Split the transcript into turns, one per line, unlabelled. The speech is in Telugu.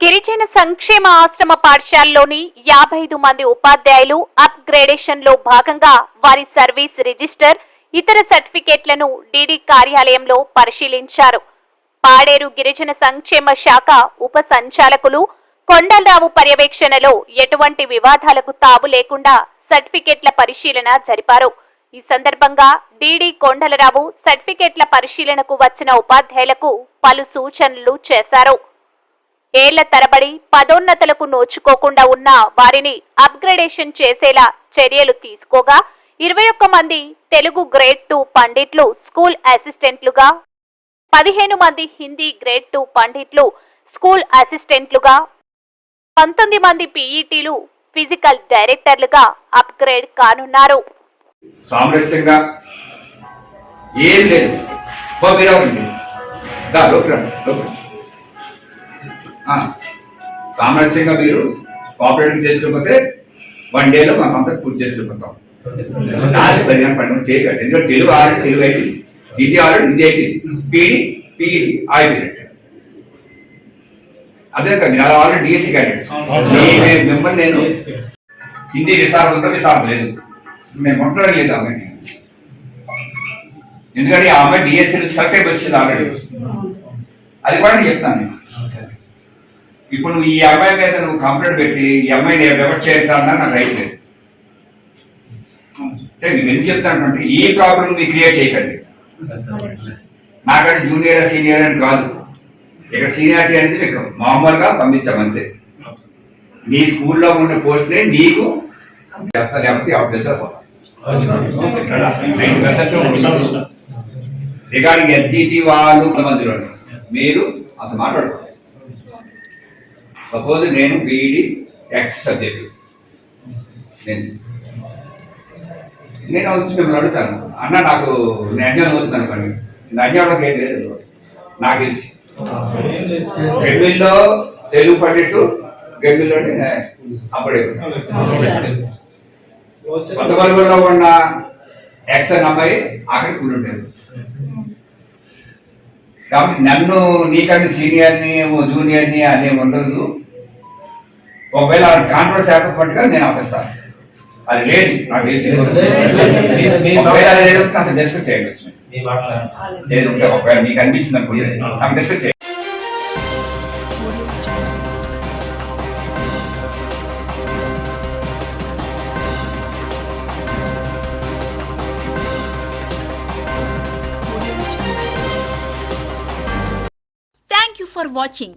గిరిజన సంక్షేమ ఆశ్రమ పాఠశాలలోని యాభై ఐదు మంది ఉపాధ్యాయులు అప్గ్రేడేషన్లో భాగంగా వారి సర్వీస్ రిజిస్టర్ ఇతర సర్టిఫికేట్లను డిడి కార్యాలయంలో పరిశీలించారు. పాడేరు గిరిజన సంక్షేమ శాఖ ఉప సంచాలకులు కొండలరావు పర్యవేక్షణలో ఎటువంటి వివాదాలకు తావు లేకుండా సర్టిఫికేట్ల పరిశీలన జరిపారు. ఈ సందర్భంగా డిడి కొండలరావు సర్టిఫికేట్ల పరిశీలనకు వచ్చిన ఉపాధ్యాయులకు పలు సూచనలు చేశారు. ఏళ్ళ తరబడి పదోన్నతులకు నోచుకోకుండా ఉన్న వారిని అప్గ్రేడేషన్ చేసేలా చర్యలు తీసుకోగా ఇరవై ఒక్క మంది తెలుగు గ్రేడ్ టూ పండిట్లు స్కూల్ అసిస్టెంట్లుగా పదిహేను మంది హిందీ గ్రేడ్ టూ పండిట్లు స్కూల్ అసిస్టెంట్లుగా పంతొమ్మిది మంది పీఈటీలు ఫిజికల్ డైరెక్టర్లుగా అప్గ్రేడ్ కానున్నారు.
సామరస్యంగా ఏం లేదు. సామరస్యంగా మీరు కోఆపరేటింగ్ చేసుకోకపోతే వన్ డేలో మాకు అంతా పూర్తి నాలుగు పదిహేను పన్నెండు చేయకండి ఎందుకంటే తెలుగు ఆల్రెడీ తెలుగు అయిపోయింది హిందీ ఆల్రెడీ హిందీ అయిపోయింది పీడి పీఈడి అదే కదా మీరు ఆల్రెడీ డిఎస్సీ క్యాండిడేట్స్ మిమ్మల్ని నేను హిందీ విసారం విసారం లేదు. మేము మాట్లాడలేదు లేదు ఎందుకంటే ఆ అమ్మాయి డిఎస్సీ సర్టిఫికేట్ వచ్చింది ఆల్రెడీ. అది కూడా నేను చెప్తాను నేను. ఇప్పుడు నువ్వు ఈ అమ్మాయి మీద నువ్వు కంప్లైంట్ పెట్టి ఈ అమ్మాయిని రివర్ట్ చేయాలన్నా నాకు రైట్ లేదు. నేను ఎందుకు చెప్తానంటే ఈ ప్రాబ్లం మీరు క్రియేట్ చేయకండి. నాకంటే జూనియర్ సీనియర్ అని కాదు. ఇక సీనియారిటీ అనేది మీకు మామూలుగా పంపించామంతే. నీ స్కూల్లో ఉన్న పోస్ట్ని నీకు చేస్తా లేకపోతే అవుట్ చేస్తా పోతా. రిగార్డింగ్ ఎస్జిటి వాళ్ళు కొంతమందిలో మీరు అంత మాట్లాడుకో సపోజ్ నేను బీఈడి ఎక్స్ సబ్జెక్టు నేను నేను వచ్చి మిమ్మల్ని అడుగుతాను. అన్న నాకు నేను అన్యాయం అవుతుంది అనుకోండి. నేను అన్యాయం ఏం లేదు. నాకు తెలిసి. గెమిల్లో తెలుగు పండిట్టు గెమిల్లోనే అప్పుడే. కొత్త బల్గూరులో ఉన్న ఎక్స్ అని అమ్మాయి అక్కడ స్కూల్ ఉంటారు. కాబట్టి నన్ను నీకంటే సీనియర్ని జూనియర్ని అనే ఉండదు. ఒకవేళ కాన్ఫిడెన్స్ ఏర్పడినట్టుగా నేను ఆపిస్తాను. అది లేదు. నాకు తెలిసి ఒకవేళ అది లేదు నాకు డిస్కస్ చేయవచ్చు లేదు ఉంటే ఒకవేళ మీకు అనిపించింది అనుకోండి నాకు డిస్కస్ చేయండి
థ్యాంక్ యూ ఫర్ వాచింగ్